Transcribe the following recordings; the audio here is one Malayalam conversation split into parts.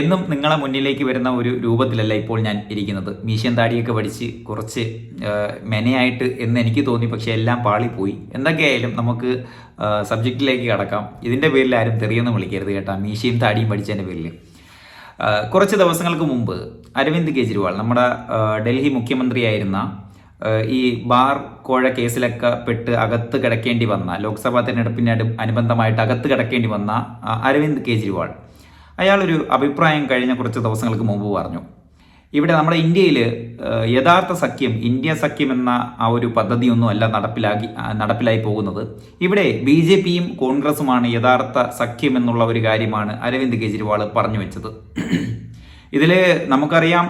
എന്നും നിങ്ങളെ മുന്നിലേക്ക് വരുന്ന ഒരു രൂപത്തിലല്ല ഇപ്പോൾ ഞാൻ ഇരിക്കുന്നത്. മീശൻ താടിയൊക്കെ പഠിച്ച് കുറച്ച് മെനയായിട്ട് എന്ന് എനിക്ക് തോന്നി പക്ഷേ എല്ലാം പാളിപ്പോയി. എന്തൊക്കെയായാലും നമുക്ക് സബ്ജക്റ്റിലേക്ക് കടക്കാം. ഇതിന്റെ പേരിൽ ആരും തെറിയൊന്നും വിളിക്കരുത് കേട്ടോ. മീശയും താടിയും പഠിച്ചതിന്റെ പേരിൽ. കുറച്ച് ദിവസങ്ങൾക്ക് മുമ്പ് അരവിന്ദ് കെജ്രിവാൾ നമ്മുടെ ഡൽഹി മുഖ്യമന്ത്രിയായിരുന്ന ഈ ബാർ കോഴ കേസിലൊക്കെ പെട്ട് അകത്ത് കിടക്കേണ്ടി വന്ന ലോക്സഭാ തെരഞ്ഞെടുപ്പിന് അനുബന്ധമായിട്ട് അകത്ത് കിടക്കേണ്ടി വന്ന അരവിന്ദ് കെജ്രിവാൾ. അയാളൊരു അഭിപ്രായം കഴിഞ്ഞ കുറച്ച് ദിവസങ്ങൾക്ക് മുമ്പ് പറഞ്ഞു. ഇവിടെ നമ്മുടെ ഇന്ത്യയിൽ യഥാർത്ഥ സഖ്യം ഇന്ത്യ സഖ്യം എന്ന ആ ഒരു പദ്ധതിയൊന്നും അല്ല നടപ്പിലാക്കി നടപ്പിലായി പോകുന്നത്. ഇവിടെ ബി ജെ പിയും കോൺഗ്രസുമാണ് യഥാർത്ഥ സഖ്യം എന്നുള്ള ഒരു കാര്യമാണ് അരവിന്ദ് കെജ്രിവാൾ പറഞ്ഞു വെച്ചത്. ഇതിൽ നമുക്കറിയാം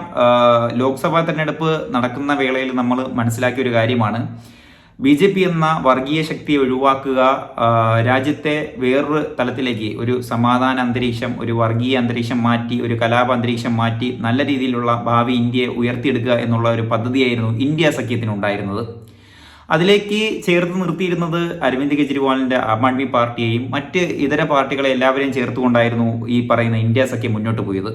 ലോക്സഭാ തെരഞ്ഞെടുപ്പ് നടക്കുന്ന വേളയിൽ നമ്മൾ മനസ്സിലാക്കിയ ഒരു കാര്യമാണ്. ബി ജെ പി എന്ന വർഗീയ ശക്തിയെ ഒഴിവാക്കുക രാജ്യത്തെ വേറൊരു തലത്തിലേക്ക് ഒരു സമാധാന അന്തരീക്ഷം ഒരു വർഗീയ അന്തരീക്ഷം മാറ്റി ഒരു കലാപ അന്തരീക്ഷം മാറ്റി നല്ല രീതിയിലുള്ള ഭാവി ഇന്ത്യയെ ഉയർത്തിയെടുക്കുക എന്നുള്ള ഒരു പദ്ധതിയായിരുന്നു ഇന്ത്യ സഖ്യത്തിനുണ്ടായിരുന്നത്. അതിലേക്ക് ചേർത്ത് നിർത്തിയിരുന്നത് അരവിന്ദ് കെജ്രിവാളിന്റെ ആം ആദ്മി പാർട്ടിയെയും മറ്റ് ഇതര പാർട്ടികളെ എല്ലാവരെയും ചേർത്തുകൊണ്ടായിരുന്നു ഈ പറയുന്ന ഇന്ത്യ സഖ്യം മുന്നോട്ട് പോയത്.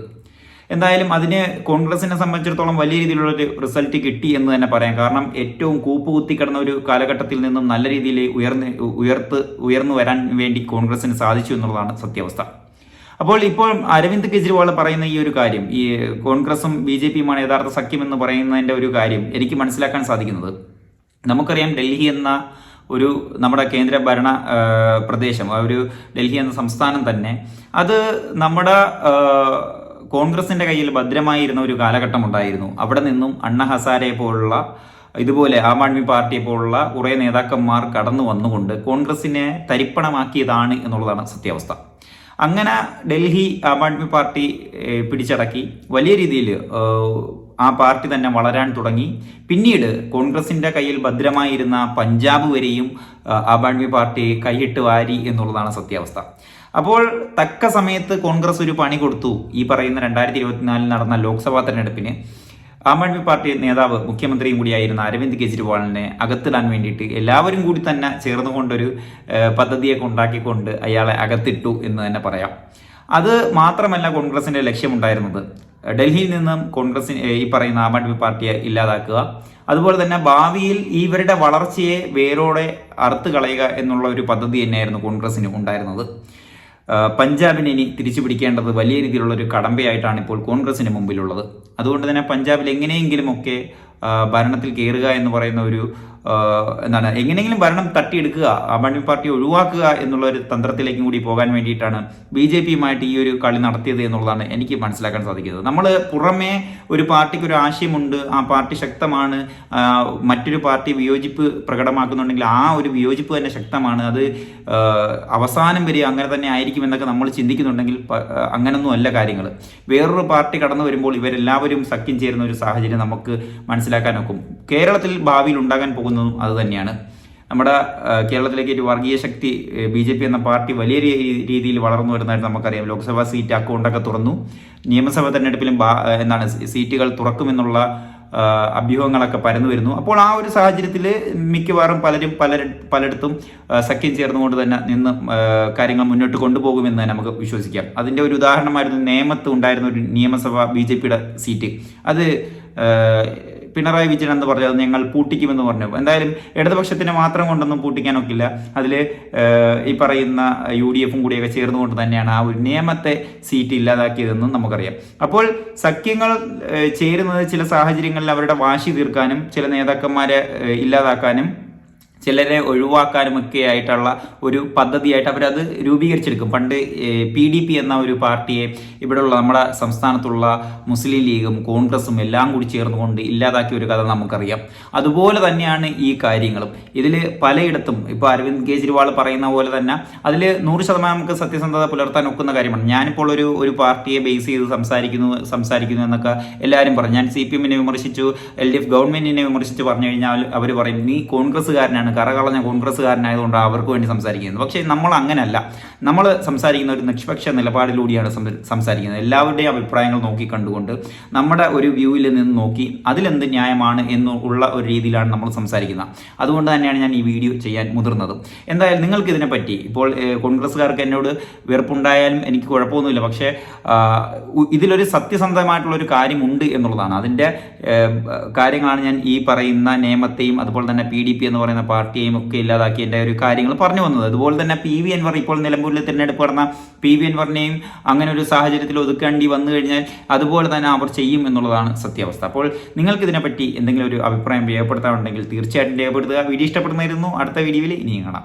എന്തായാലും അതിന് കോൺഗ്രസിനെ സംബന്ധിച്ചിടത്തോളം വലിയ രീതിയിലുള്ള ഒരു റിസൾട്ട് കിട്ടി എന്ന് തന്നെ പറയാം. കാരണം ഏറ്റവും കൂപ്പ് കുത്തി കിടന്ന ഒരു കാലഘട്ടത്തിൽ നിന്നും നല്ല രീതിയിൽ ഉയർന്ന് ഉയർത്ത് ഉയർന്നു വരാൻ വേണ്ടി കോൺഗ്രസിന് സാധിച്ചു എന്നുള്ളതാണ് സത്യാവസ്ഥ. അപ്പോൾ ഇപ്പോൾ അരവിന്ദ് കെജ്രിവാൾ പറയുന്ന ഈ ഒരു കാര്യം ഈ കോൺഗ്രസും ബി ജെ പിയുമാണ് യഥാർത്ഥ സഖ്യം എന്ന് പറയുന്നതിന്റെ ഒരു കാര്യം എനിക്ക് മനസ്സിലാക്കാൻ സാധിക്കുന്നത്. നമുക്കറിയാം ഡൽഹി എന്ന ഒരു നമ്മുടെ കേന്ദ്ര ഭരണ പ്രദേശം ഒരു ഡൽഹി എന്ന സംസ്ഥാനം തന്നെ അത് നമ്മുടെ കോൺഗ്രസിന്റെ കയ്യിൽ ഭദ്രമായിരുന്ന ഒരു കാലഘട്ടം ഉണ്ടായിരുന്നു അവിടെ നിന്നും അണ്ണ ഹസാരെ പോലുള്ള ഇതുപോലെ ആം ആദ്മി പാർട്ടിയെ പോലുള്ള കുറേ നേതാക്കന്മാർ കടന്നു വന്നുകൊണ്ട് കോൺഗ്രസിനെ തരിപ്പണമാക്കിയതാണ് എന്നുള്ളതാണ് സത്യാവസ്ഥ. അങ്ങനെ ഡൽഹി ആം ആദ്മി പാർട്ടി പിടിച്ചടക്കി. വലിയ രീതിയിൽ ആ പാർട്ടി തന്നെ വളരാൻ തുടങ്ങി. പിന്നീട് കോൺഗ്രസിന്റെ കയ്യിൽ ഭദ്രമായിരുന്ന പഞ്ചാബ് വരെയും ആം ആദ്മി പാർട്ടി കൈയിട്ട് വാരി എന്നുള്ളതാണ് സത്യാവസ്ഥ. അപ്പോൾ തക്ക സമയത്ത് കോൺഗ്രസ് ഒരു പണി കൊടുത്തു. ഈ പറയുന്ന രണ്ടായിരത്തി ഇരുപത്തിനാലിൽ നടന്ന ലോക്സഭാ തെരഞ്ഞെടുപ്പിന് ആം ആദ്മി പാർട്ടി നേതാവ് മുഖ്യമന്ത്രിയും കൂടിയായിരുന്ന അരവിന്ദ് കെജ്രിവാളിനെ അകത്തിടാൻ വേണ്ടിയിട്ട് എല്ലാവരും കൂടി തന്നെ ചേർന്നുകൊണ്ടൊരു പദ്ധതിയൊക്കെ ഉണ്ടാക്കിക്കൊണ്ട് അയാളെ അകത്തിട്ടു എന്ന് തന്നെ പറയാം. അത് മാത്രമല്ല കോൺഗ്രസിന്റെ ലക്ഷ്യമുണ്ടായിരുന്നത്. ഡൽഹിയിൽ നിന്നും കോൺഗ്രസ് ഈ പറയുന്ന ആം ആദ്മി പാർട്ടിയെ ഇല്ലാതാക്കുക. അതുപോലെ തന്നെ ഭാവിയിൽ ഇവരുടെ വളർച്ചയെ വേരോടെ അറുത്തു കളയുക എന്നുള്ള ഒരു പദ്ധതി തന്നെയായിരുന്നു കോൺഗ്രസിന് ഉണ്ടായിരുന്നത്. പഞ്ചാബിനെ ഇനി തിരിച്ചു പിടിക്കേണ്ടത് വലിയ രീതിയിലുള്ള ഒരു കടമ്പയായിട്ടാണ് ഇപ്പോൾ കോൺഗ്രസിന് മുമ്പിലുള്ളത്. അതുകൊണ്ട് തന്നെ പഞ്ചാബിൽ എങ്ങനെയെങ്കിലുമൊക്കെ ഭരണത്തിൽ കയറുക എന്ന് പറയുന്ന ഒരു എന്താണ് എങ്ങനെയെങ്കിലും ഭരണം തട്ടിയെടുക്കുക ആം ആദ്മി പാർട്ടി ഒഴിവാക്കുക എന്നുള്ള ഒരു തന്ത്രത്തിലേക്കും കൂടി പോകാൻ വേണ്ടിയിട്ടാണ് ബി ജെ പിയുമായിട്ട് ഈ ഒരു കളി നടത്തിയത് എന്നുള്ളതാണ് എനിക്ക് മനസ്സിലാക്കാൻ സാധിക്കുന്നത്. നമ്മൾ പുറമേ ഒരു പാർട്ടിക്ക് ഒരു ആശയമുണ്ട് ആ പാർട്ടി ശക്തമാണ് മറ്റൊരു പാർട്ടി വിയോജിപ്പ് പ്രകടമാക്കുന്നുണ്ടെങ്കിൽ ആ ഒരു വിയോജിപ്പ് തന്നെ ശക്തമാണ് അത് അവസാനം വരെ അങ്ങനെ തന്നെ ആയിരിക്കും എന്നൊക്കെ നമ്മൾ ചിന്തിക്കുന്നുണ്ടെങ്കിൽ അങ്ങനൊന്നും അല്ല കാര്യങ്ങൾ വേറൊരു പാർട്ടി കടന്നു വരുമ്പോൾ ഇവരെല്ലാവരും സഖ്യം ചേരുന്ന ഒരു സാഹചര്യം നമുക്ക് മനസ്സിലാക്കാൻ ഒക്കും. കേരളത്തിൽ ഭാവിയിൽ ഉണ്ടാകാൻ പോകുന്നതും അത് തന്നെയാണ്. നമ്മുടെ കേരളത്തിലേക്ക് ഒരു വർഗീയ ശക്തി ബി ജെ പി എന്ന പാർട്ടി വലിയ രീതിയിൽ വളർന്നു വരുന്നതായിട്ട് നമുക്കറിയാം. ലോക്സഭാ സീറ്റ് അക്കൗണ്ടൊക്കെ തുറന്നു. നിയമസഭാ തെരഞ്ഞെടുപ്പിലും എന്താണ് സീറ്റുകൾ തുറക്കുമെന്നുള്ള അഭ്യൂഹങ്ങളൊക്കെ പരന്നു വരുന്നു. അപ്പോൾ ആ ഒരു സാഹചര്യത്തിൽ മിക്കവാറും പലരും പല പലയിടത്തും സഖ്യം ചേർന്നുകൊണ്ട് തന്നെ നിന്ന് കാര്യങ്ങൾ മുന്നോട്ട് കൊണ്ടുപോകുമെന്ന് നമുക്ക് വിശ്വസിക്കാം. അതിന്റെ ഒരു ഉദാഹരണമായിരുന്നു നേമത്ത് ഉണ്ടായിരുന്ന ഒരു നിയമസഭ ബി സീറ്റ്. അത് പിണറായി വിജയൻ എന്ന് പറഞ്ഞത് ഞങ്ങൾ പൂട്ടിക്കുമെന്ന് പറഞ്ഞു. എന്തായാലും ഇടതുപക്ഷത്തിന് മാത്രം കൊണ്ടൊന്നും പൂട്ടിക്കാനൊക്കില്ല. അതിൽ ഈ പറയുന്ന യു ഡി എഫും കൂടിയൊക്കെ ചേർന്നുകൊണ്ട് തന്നെയാണ് ആ ഒരു നിയമത്തെ സീറ്റ് ഇല്ലാതാക്കിയതെന്നും നമുക്കറിയാം. അപ്പോൾ സഖ്യങ്ങൾ ചേരുന്നത് ചില സാഹചര്യങ്ങളിൽ അവരുടെ വാശി തീർക്കാനും ചില നേതാക്കന്മാരെ ഇല്ലാതാക്കാനും ചിലരെ ഒഴിവാക്കാനും ഒക്കെ ആയിട്ടുള്ള ഒരു പദ്ധതിയായിട്ട് അവരത് രൂപീകരിച്ചെടുക്കും. പണ്ട് പി ഡി പി എന്ന ഒരു പാർട്ടിയെ ഇവിടെയുള്ള നമ്മുടെ സംസ്ഥാനത്തുള്ള മുസ്ലിം ലീഗും കോൺഗ്രസും എല്ലാം കൂടി ചേർന്നുകൊണ്ട് ഇല്ലാതാക്കിയ ഒരു കഥ നമുക്കറിയാം. അതുപോലെ തന്നെയാണ് ഈ കാര്യങ്ങളും. ഇതിൽ പലയിടത്തും ഇപ്പോൾ അരവിന്ദ് കെജ്രിവാൾ പറയുന്ന പോലെ തന്നെ അതിൽ നൂറ് ശതമാനം നമുക്ക് സത്യസന്ധത പുലർത്താൻ ഒക്കുന്ന കാര്യമാണ്. ഞാനിപ്പോൾ ഒരു ഒരു പാർട്ടിയെ ബേസ് ചെയ്ത് സംസാരിക്കുന്നു സംസാരിക്കുന്നു എന്നൊക്കെ എല്ലാവരും പറഞ്ഞു ഞാൻ സി പി എമ്മിനെ വിമർശിച്ചു എൽ ഡി എഫ് ഗവൺമെന്റിനെ വിമർശിച്ച് പറഞ്ഞു കഴിഞ്ഞാൽ അവർ പറയും നീ കോൺഗ്രസ്സുകാരനാണ് കറകളഞ്ഞ കോൺഗ്രസ്സുകാരനായതുകൊണ്ട് അവർക്ക് വേണ്ടി സംസാരിക്കുന്നത്. പക്ഷേ നമ്മൾ അങ്ങനെയല്ല. നമ്മൾ സംസാരിക്കുന്ന ഒരു നിഷ്പക്ഷ നിലപാടിലൂടെയാണ് സംസാരിക്കുന്നത്. എല്ലാവരുടെയും അഭിപ്രായങ്ങൾ നോക്കി കണ്ടുകൊണ്ട് നമ്മുടെ ഒരു വ്യൂവിൽ നിന്ന് നോക്കി അതിലെന്ത് ന്യായമാണ് എന്നുള്ള ഒരു രീതിയിലാണ് നമ്മൾ സംസാരിക്കുന്നത്. അതുകൊണ്ട് തന്നെയാണ് ഞാൻ ഈ വീഡിയോ ചെയ്യാൻ മുതിർന്നത്. എന്തായാലും നിങ്ങൾക്ക് ഇതിനെപ്പറ്റി ഇപ്പോൾ കോൺഗ്രസ്സുകാർക്ക് എന്നോട് വെറുപ്പുണ്ടായാലും എനിക്ക് കുഴപ്പമൊന്നുമില്ല. പക്ഷേ ഇതിലൊരു സത്യസന്ധമായിട്ടുള്ള ഒരു കാര്യമുണ്ട് എന്നുള്ളതാണ്. അതിന്റെ കാര്യങ്ങളാണ് ഞാൻ ഈ പറയുന്ന നിയമത്തെയും അതുപോലെ തന്നെ പി ഡി പി എന്ന് പറയുന്ന പാർട്ടിയെയും ഒക്കെ ഇല്ലാതാക്കിയതിന്റെ ഒരു കാര്യങ്ങൾ പറഞ്ഞു വന്നത്. അതുപോലെ തന്നെ പി വി അൻവർ ഇപ്പോൾ നിലമ്പൂരിൽ തിരഞ്ഞെടുപ്പ് നടന്ന പി വി അൻവറിനെയും അങ്ങനെ ഒരു സാഹചര്യത്തിൽ ഒതുക്കേണ്ടി വന്നു കഴിഞ്ഞാൽ അതുപോലെ തന്നെ അവർ ചെയ്യും എന്നുള്ളതാണ് സത്യാവസ്ഥ. അപ്പോൾ നിങ്ങൾക്ക് ഇതിനെപ്പറ്റി എന്തെങ്കിലും ഒരു അഭിപ്രായം രേഖപ്പെടുത്താറുണ്ടെങ്കിൽ തീർച്ചയായിട്ടും രേഖപ്പെടുത്തുക. വീഡിയോ ഇഷ്ടപ്പെടുന്നതായിരുന്നു അടുത്ത വീഡിയോയിൽ ഇനിയും കാണാം.